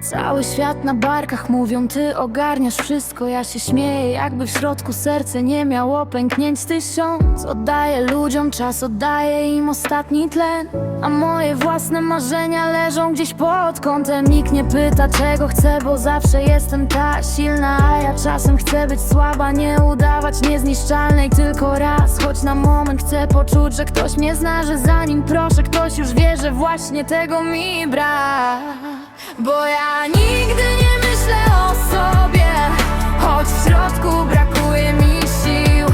Cały świat na barkach mówią, ty ogarniasz wszystko Ja się śmieję, jakby w środku serce nie miało pęknięć. Tysiąc Oddaję ludziom czas, oddaję im ostatni tlen. A moje własne marzenia leżą gdzieś pod kątem. Nikt nie pyta czego chcę, bo zawsze jestem ta silna. A ja czasem chcę być słaba, nie udawać niezniszczalnej. Tylko raz Choć na moment chcę poczuć, że ktoś mnie zna, że zanim proszę. Ktoś już wie, że właśnie tego mi brak Bo ja nigdy nie myślę o sobie Choć w środku brakuje mi sił.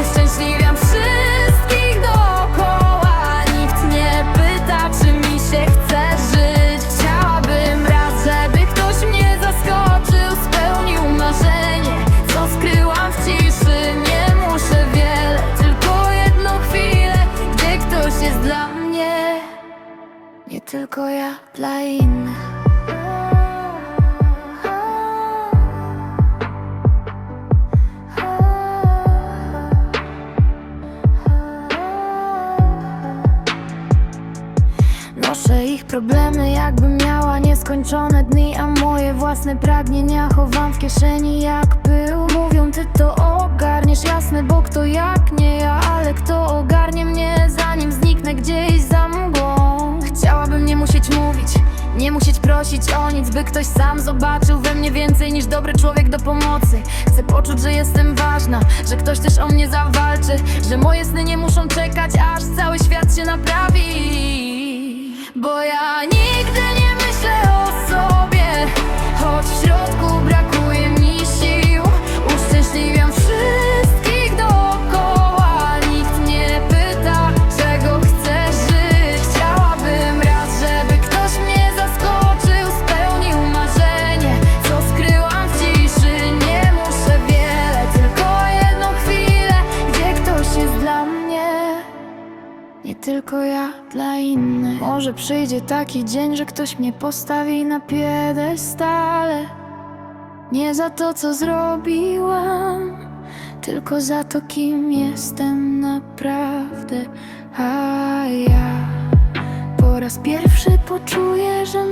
Uszczęśliwiam wszystkich dookoła. Nikt nie pyta, czy mi się chce żyć. Chciałabym raz, żeby ktoś mnie zaskoczył. Spełnił marzenie, co skryłam w ciszy. Nie muszę wiele, tylko jedną chwilę Gdzie ktoś jest dla mnie. Nie tylko ja dla innych Ich problemy jakbym miała nieskończone dni A moje własne pragnienia chowam w kieszeni jak pył. Mówią ty to ogarniesz, jasne, bo kto jak nie ja Ale kto ogarnie mnie zanim zniknę gdzieś za mgłą. Chciałabym nie musieć mówić, nie musieć prosić o nic By ktoś sam zobaczył we mnie więcej niż dobry człowiek do pomocy. Chcę poczuć, że jestem ważna, że ktoś też o mnie zawalczy Że moje sny nie muszą czekać, tylko ja dla innych. Może przyjdzie taki dzień, że ktoś mnie postawi na piedestale. Nie za to, co zrobiłam Tylko za to, kim jestem naprawdę. A ja po raz pierwszy poczuję, że